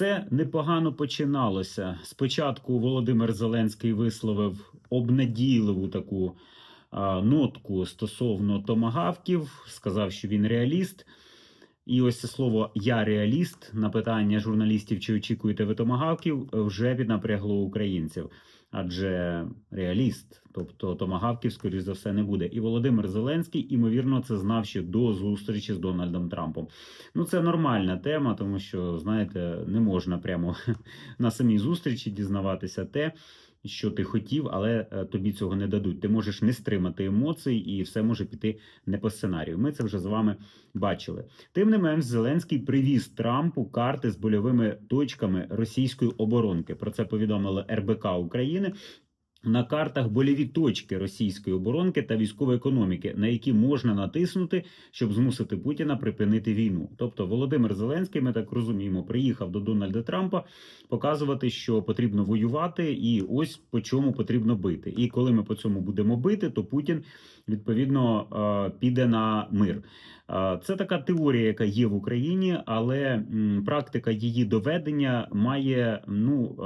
Все непогано починалося. Спочатку Володимир Зеленський висловив обнадійливу таку а, нотку стосовно томагавків, сказав, що він реаліст. І ось це слово Я реаліст на питання журналістів, чи очікуєте ви томагавків, вже піднапрягло українців. Адже реаліст, тобто томагавків, скоріш за все, не буде. І Володимир Зеленський, імовірно, це знав ще до зустрічі з Дональдом Трампом. Ну, це нормальна тема, тому що, знаєте, не можна прямо на самій зустрічі дізнаватися те, що ти хотів, але е, тобі цього не дадуть. Ти можеш не стримати емоцій, і все може піти не по сценарію. Ми це вже з вами бачили. Тим не менш, Зеленський привіз Трампу карти з больовими точками російської оборонки. Про це повідомили РБК України. На картах больові точки російської оборонки та військової економіки, на які можна натиснути, щоб змусити Путіна припинити війну. Тобто Володимир Зеленський, ми так розуміємо, приїхав до Дональда Трампа показувати, що потрібно воювати, і ось по чому потрібно бити. І коли ми по цьому будемо бити, то Путін відповідно е, піде на мир. Це така теорія, яка є в Україні, але практика її доведення має ну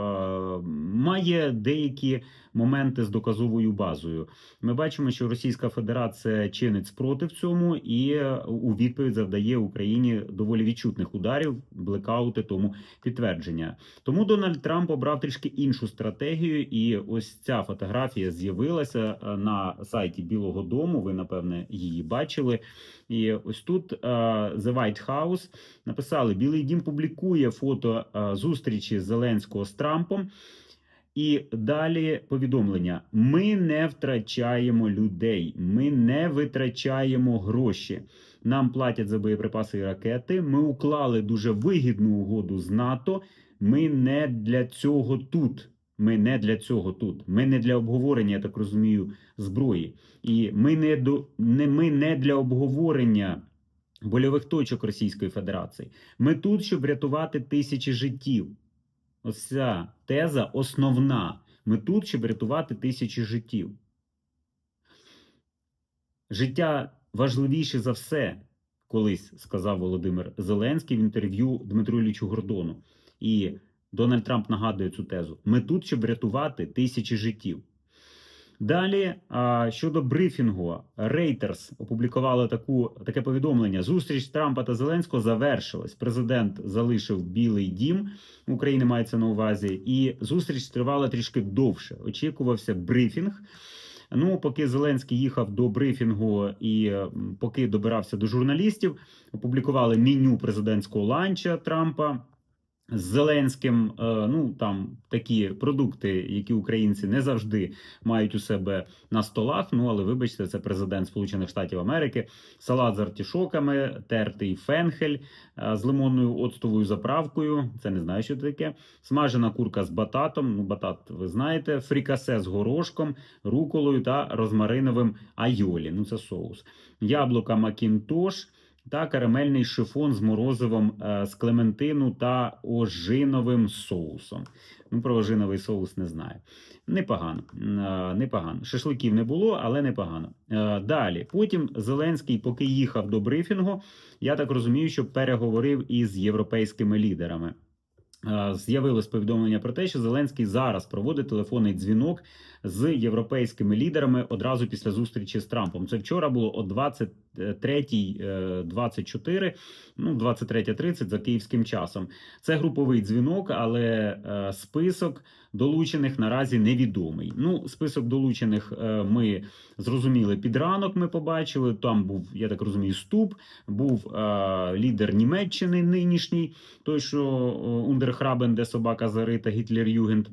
має деякі моменти з доказовою базою. Ми бачимо, що Російська Федерація чинить спротив цьому і е, у відповідь завдає Україні доволі відчутних ударів, блекаути тому підтвердження. Тому Дональд Трамп обрав трішки іншу стратегію, і ось ця фотографія з'явилася е, на сайті Білого Дому. Ви напевне її бачили. І ось тут е, The White House написали: Білий Дім публікує фото е, зустрічі Зеленського з Трампом. І далі повідомлення: ми не втрачаємо людей, ми не витрачаємо гроші. Нам платять за боєприпаси і ракети. Ми уклали дуже вигідну угоду з НАТО. Ми не для цього тут. Ми не для цього тут. Ми не для обговорення, я так розумію, зброї. І ми не до не ми не для обговорення больових точок Російської Федерації. Ми тут, щоб рятувати тисячі життів. Ось ця теза основна. Ми тут, щоб рятувати тисячі життів. Життя важливіше за все, колись сказав Володимир Зеленський в інтерв'ю Дмитру Іллічу Гордону. І Дональд Трамп нагадує цю тезу: ми тут, щоб рятувати тисячі життів. Далі щодо брифінгу, Reuters опублікували таку таке повідомлення: зустріч Трампа та Зеленського завершилась. Президент залишив Білий Дім України. Мається на увазі, і зустріч тривала трішки довше. Очікувався брифінг. Ну, поки Зеленський їхав до брифінгу і поки добирався до журналістів, опублікували меню президентського ланча Трампа з Зеленським. Е, Ну там такі продукти, які українці не завжди мають у себе на столах. Ну але вибачте, це президент Сполучених Штатів Америки, салат з артішоками, тертий фенхель е, з лимонною оцтовою заправкою. Це не знаю, що таке. Смажена курка з бататом. Ну, батат, ви знаєте, фрікасе з горошком, руколою та розмариновим айолі. Ну, це соус. Яблука Макінтош та карамельний шифон з морозивом е, з клементину та ожиновим соусом. Ну, про ожиновий соус не знаю. Непогано. Е, непогано. Шашликів не було, але непогано. Е, Далі. Потім Зеленський, поки їхав до брифінгу, я так розумію, що переговорив із європейськими лідерами. З'явилось повідомлення про те, що Зеленський зараз проводить телефонний дзвінок з європейськими лідерами одразу після зустрічі з Трампом. Це вчора було о 23.24, ну 23.30 за київським часом. Це груповий дзвінок, але е, список долучених наразі невідомий. Ну, список долучених е, ми зрозуміли під ранок. Ми побачили. Там був, я так розумію, ступ, був е, лідер Німеччини нинішній, той, що е, Ундерхрабен, де собака зарита, Гітлер Югенд.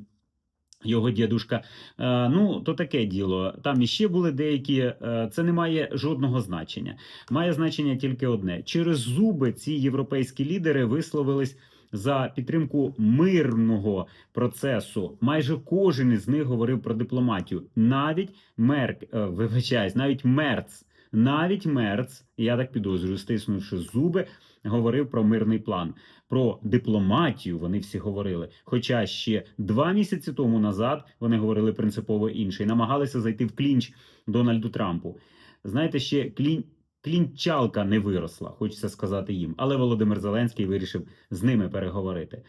Його дідушка. Е, ну, то таке діло. Там іще були деякі. е, Це не має жодного значення. Має значення тільки одне: через зуби ці європейські лідери висловились за підтримку мирного процесу. Майже кожен із них говорив про дипломатію. Навіть Мерк, е, вибачаюсь, навіть Мерц, навіть Мерц, я так підозрюю, стиснувши зуби, говорив про мирний план. Про дипломатію вони всі говорили. Хоча ще два місяці тому назад вони говорили принципово інше і намагалися зайти в клінч Дональду Трампу. Знаєте, ще клін... клінчалка не виросла, хочеться сказати їм. Але Володимир Зеленський вирішив з ними переговорити.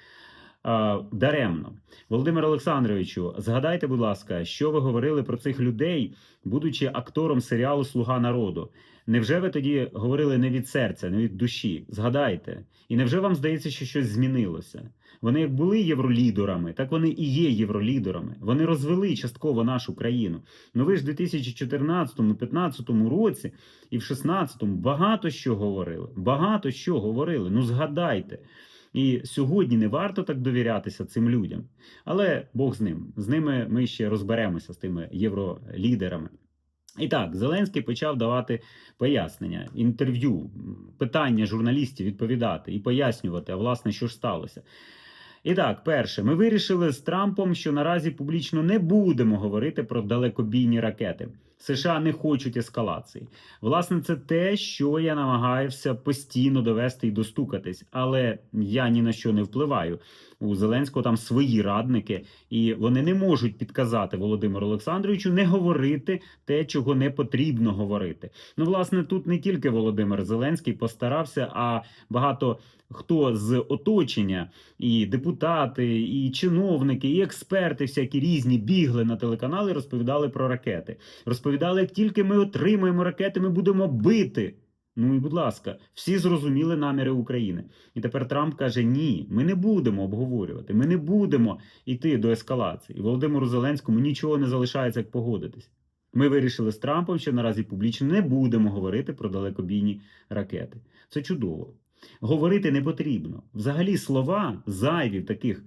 А, даремно. Володимир Олександровичу, згадайте, будь ласка, що ви говорили про цих людей, будучи актором серіалу Слуга народу. Невже ви тоді говорили не від серця, не від душі? Згадайте. І невже вам здається, що щось змінилося? Вони як були євролідерами, так вони і є євролідерами. Вони розвели частково нашу країну. Ну ви ж в 2014-2015 році і в 16-му багато що говорили. Багато що говорили. Ну згадайте. І сьогодні не варто так довірятися цим людям. Але Бог з ним. З ними ми ще розберемося з тими євролідерами. І так, Зеленський почав давати пояснення, інтерв'ю, питання журналістів відповідати і пояснювати, а власне, що ж сталося. І так, перше, ми вирішили з Трампом, що наразі публічно не будемо говорити про далекобійні ракети. США не хочуть ескалації. Власне, це те, що я намагаюся постійно довести і достукатись, але я ні на що не впливаю. У Зеленського там свої радники, і вони не можуть підказати Володимиру Олександровичу не говорити те, чого не потрібно говорити. Ну, власне, тут не тільки Володимир Зеленський постарався, а багато хто з оточення, і депутати, і чиновники, і експерти, всякі різні бігли на телеканали, розповідали про ракети. Розповідали, як тільки ми отримаємо ракети, ми будемо бити. Ну і будь ласка, всі зрозуміли наміри України. І тепер Трамп каже: ні, ми не будемо обговорювати, ми не будемо йти до ескалації. І Володимиру Зеленському нічого не залишається, як погодитись. Ми вирішили з Трампом, що наразі публічно не будемо говорити про далекобійні ракети. Це чудово. Говорити не потрібно. Взагалі слова зайві в таких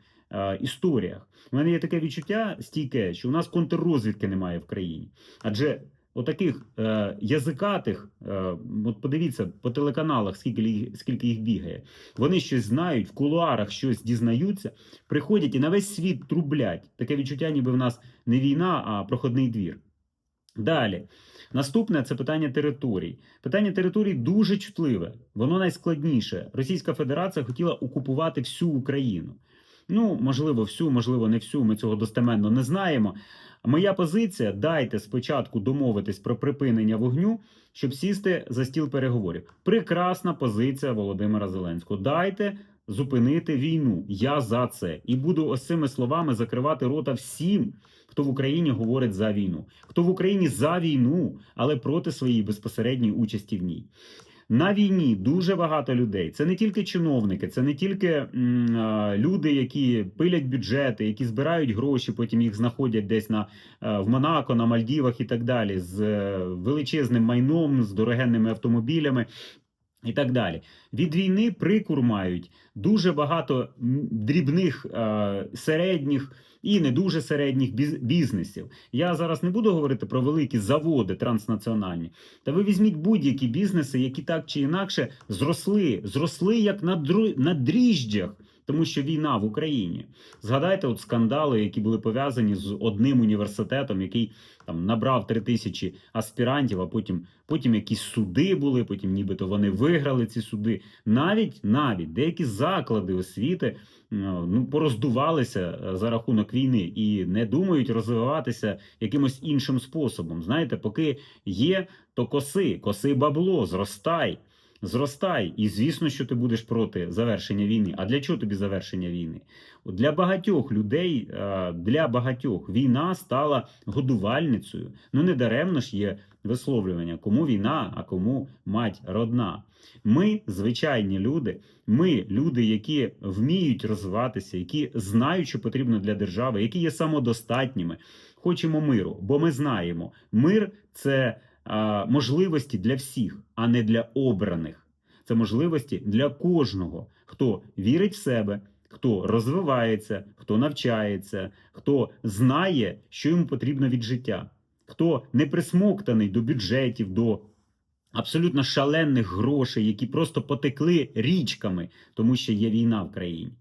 історіях. У мене є таке відчуття стійке, що у нас контррозвідки немає в країні. Адже отаких е, язикатих, е, от подивіться по телеканалах, скільки, скільки їх бігає. Вони щось знають, в кулуарах щось дізнаються, приходять і на весь світ трублять. Таке відчуття, ніби в нас не війна, а проходний двір. Далі. Наступне це питання територій. Питання територій дуже чутливе, воно найскладніше. Російська Федерація хотіла окупувати всю Україну. Ну, можливо, всю, можливо, не всю. Ми цього достеменно не знаємо. Моя позиція: дайте спочатку домовитись про припинення вогню, щоб сісти за стіл переговорів. Прекрасна позиція Володимира Зеленського. Дайте зупинити війну. Я за це і буду ось цими словами закривати рота всім, хто в Україні говорить за війну, хто в Україні за війну, але проти своєї безпосередньої участі в ній. На війні дуже багато людей. Це не тільки чиновники, це не тільки м, а, люди, які пилять бюджети, які збирають гроші, потім їх знаходять десь на е, в Монако, на Мальдівах і так далі, з е, величезним майном, з дорогенними автомобілями. І так далі. Від війни прикур мають дуже багато дрібних, е, середніх і не дуже середніх бізнесів. Я зараз не буду говорити про великі заводи транснаціональні. Та ви візьміть будь-які бізнеси, які так чи інакше зросли, зросли як на, дріжджах. Тому що війна в Україні. Згадайте, от скандали, які були пов'язані з одним університетом, який там набрав три тисячі аспірантів, а потім, потім якісь суди були, потім нібито вони виграли ці суди. Навіть навіть деякі заклади освіти е, ну, пороздувалися е, за рахунок війни і не думають розвиватися якимось іншим способом. Знаєте, поки є, то коси, коси бабло, зростай. Зростай, і звісно, що ти будеш проти завершення війни. А для чого тобі завершення війни? Для багатьох людей, е, для багатьох війна стала годувальницею. Ну не даремно ж є висловлювання, кому війна, а кому мать родна. Ми звичайні люди. Ми люди, які вміють розвиватися, які знають, що потрібно для держави, які є самодостатніми. Хочемо миру, бо ми знаємо, мир це можливості для всіх, а не для обраних. Це можливості для кожного, хто вірить в себе, хто розвивається, хто навчається, хто знає, що йому потрібно від життя, хто не присмоктаний до бюджетів, до абсолютно шалених грошей, які просто потекли річками, тому що є війна в країні,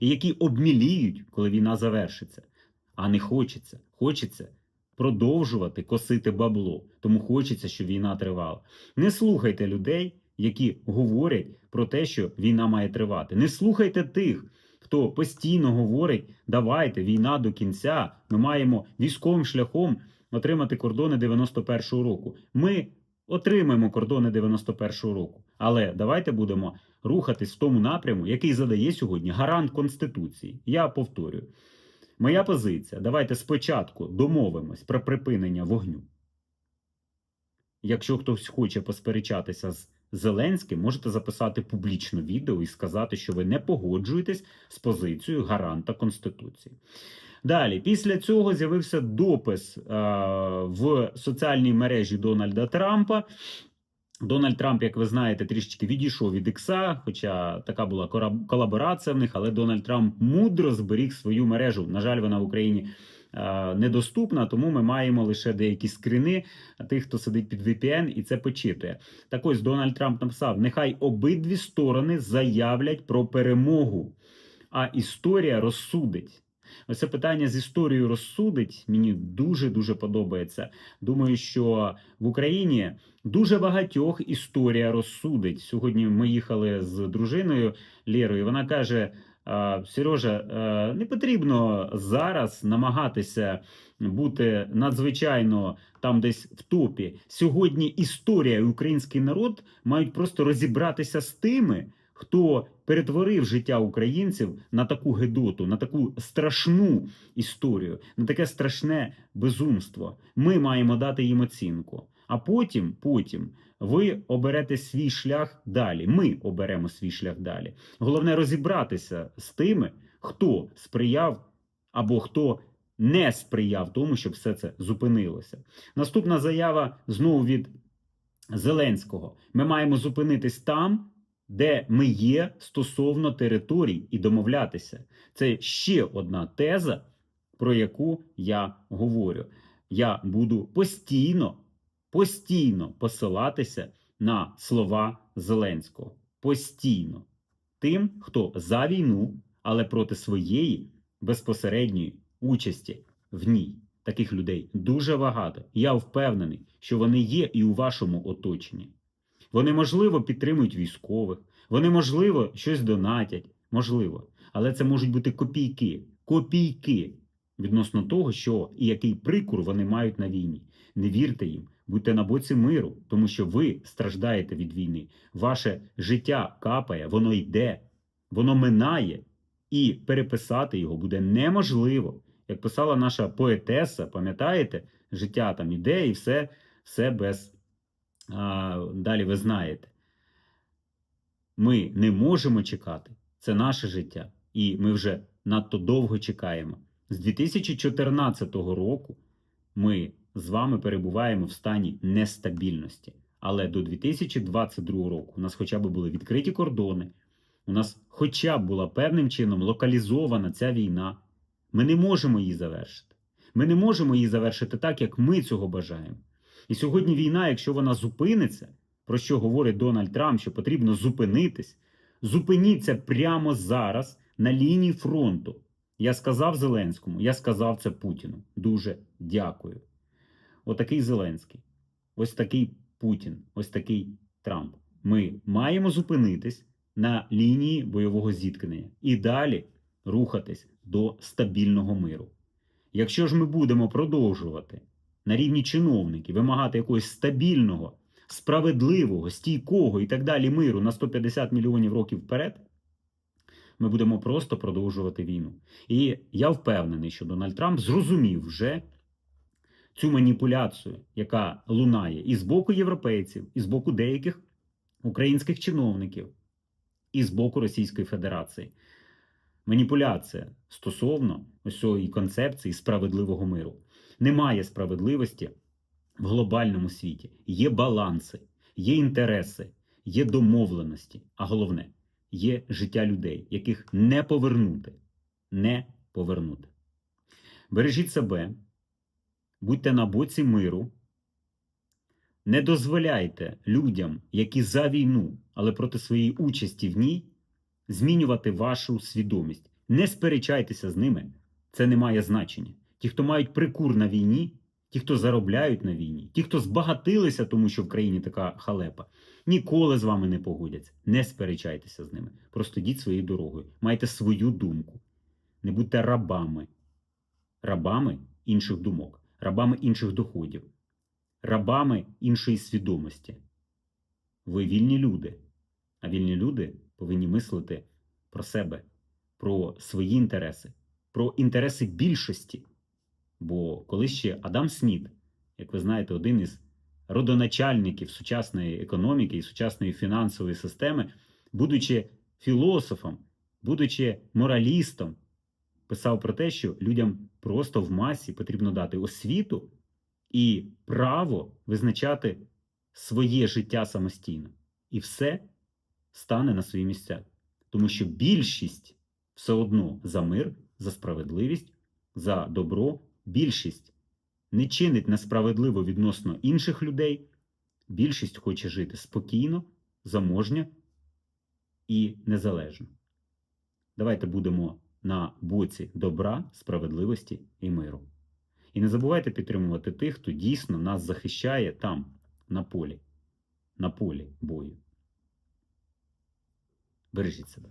і які обміліють, коли війна завершиться. А не хочеться. Хочеться продовжувати косити бабло. Тому хочеться, щоб війна тривала. Не слухайте людей, які говорять про те, що війна має тривати. Не слухайте тих, хто постійно говорить: давайте війна до кінця. Ми маємо військовим шляхом отримати кордони 91-го року. Ми отримаємо кордони 91-го року, але давайте будемо рухатись в тому напряму, який задає сьогодні гарант Конституції. Я повторюю. Моя позиція: давайте спочатку домовимось про припинення вогню. Якщо хтось хоче посперечатися з Зеленським, можете записати публічно відео і сказати, що ви не погоджуєтесь з позицією гаранта Конституції. Далі, після цього з'явився допис е, в соціальній мережі Дональда Трампа. Дональд Трамп, як ви знаєте, трішечки відійшов від Ікса, хоча така була колаборація в них, але Дональд Трамп мудро зберіг свою мережу. На жаль, вона в Україні е, недоступна, тому ми маємо лише деякі скрини тих, хто сидить під VPN і це почитує. Так ось Дональд Трамп написав: нехай обидві сторони заявлять про перемогу, а історія розсудить. Ось це питання з історією розсудить. Мені дуже дуже подобається. Думаю, що в Україні дуже багатьох історія розсудить. Сьогодні ми їхали з дружиною Лєрою. Вона каже: Сережа, е, не потрібно зараз намагатися бути надзвичайно там десь в топі. Сьогодні історія і український народ мають просто розібратися з тими, хто перетворив життя українців на таку гедоту, на таку страшну історію, на таке страшне безумство. Ми маємо дати їм оцінку. А потім, потім ви оберете свій шлях далі. Ми оберемо свій шлях далі. Головне розібратися з тими, хто сприяв або хто не сприяв тому, щоб все це зупинилося. Наступна заява знову від Зеленського. Ми маємо зупинитись там, де ми є стосовно територій і домовлятися. Це ще одна теза, про яку я говорю. Я буду постійно, постійно посилатися на слова Зеленського. Постійно. Тим, хто за війну, але проти своєї безпосередньої участі в ній. Таких людей дуже багато. Я впевнений, що вони є і у вашому оточенні. Вони, можливо, підтримують військових, вони, можливо, щось донатять, можливо. Але це можуть бути копійки, копійки відносно того, що і який прикур вони мають на війні. Не вірте їм, будьте на боці миру, тому що ви страждаєте від війни. Ваше життя капає, воно йде, воно минає, і переписати його буде неможливо. Як писала наша поетеса, пам'ятаєте, життя там іде і все, все без. Далі ви знаєте. Ми не можемо чекати. Це наше життя. І ми вже надто довго чекаємо. З 2014 року ми з вами перебуваємо в стані нестабільності. Але до 2022 року у нас хоча б були відкриті кордони, у нас хоча б була певним чином локалізована ця війна. Ми не можемо її завершити. Ми не можемо її завершити так, як ми цього бажаємо. І сьогодні війна, якщо вона зупиниться, про що говорить Дональд Трамп, що потрібно зупинитись, зупиніться прямо зараз на лінії фронту. Я сказав Зеленському, я сказав це Путіну. Дуже дякую. Отакий Зеленський, ось такий Путін, ось такий Трамп. Ми маємо зупинитись на лінії бойового зіткнення і далі рухатись до стабільного миру. Якщо ж ми будемо продовжувати на рівні чиновників вимагати якогось стабільного, справедливого, стійкого і так далі миру на 150 мільйонів років вперед, ми будемо просто продовжувати війну. І я впевнений, що Дональд Трамп зрозумів вже цю маніпуляцію, яка лунає і з боку європейців, і з боку деяких українських чиновників, і з боку Російської Федерації. Маніпуляція стосовно ось цієї концепції справедливого миру. Немає справедливості в глобальному світі. Є баланси, є інтереси, є домовленості, а головне є життя людей, яких не повернути. Не повернути. Бережіть себе, будьте на боці миру. Не дозволяйте людям, які за війну, але проти своєї участі в ній, змінювати вашу свідомість. Не сперечайтеся з ними, це не має значення. Ті, хто мають прикур на війні, ті, хто заробляють на війні, ті, хто збагатилися, тому що в країні така халепа, ніколи з вами не погодяться. Не сперечайтеся з ними. Просто йдіть своєю дорогою. Майте свою думку. Не будьте рабами, рабами інших думок, рабами інших доходів, рабами іншої свідомості. Ви вільні люди, а вільні люди повинні мислити про себе, про свої інтереси, про інтереси більшості. Бо коли ще Адам Сміт, як ви знаєте, один із родоначальників сучасної економіки і сучасної фінансової системи, будучи філософом, будучи моралістом, писав про те, що людям просто в масі потрібно дати освіту і право визначати своє життя самостійно. І все стане на свої місця. Тому що більшість все одно за мир, за справедливість, за добро, більшість не чинить несправедливо відносно інших людей. Більшість хоче жити спокійно, заможньо і незалежно. Давайте будемо на боці добра, справедливості і миру. І не забувайте підтримувати тих, хто дійсно нас захищає там, на полі, на полі бою. Бережіть себе.